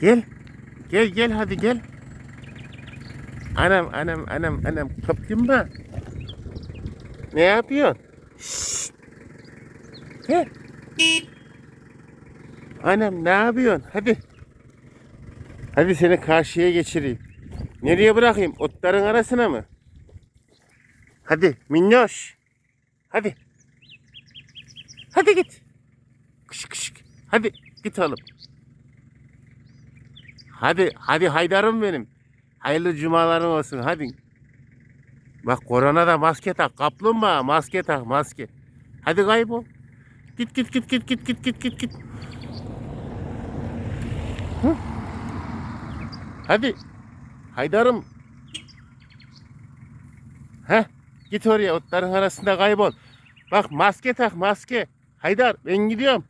Gel. Gel gel hadi gel. Anam anam anam anam kaplumbağa. Ne yapıyorsun? Şşt. He? Anam ne yapıyorsun? Hadi. Hadi seni karşıya geçireyim. Nereye bırakayım? Otların arasına mı? Hadi minnoş. Hadi. Hadi git. Kış kış. Hadi git oğlum. Hadi hadi haydarım benim. Hayırlı cumaların olsun hadi. Bak korona da maske tak. Kaplumbağa maske tak maske. Hadi kaybol. Git git git git git git git git git. Hadi. Haydarım. Heh. Git oraya otların arasında kaybol. Bak maske tak maske. Haydar ben gidiyorum.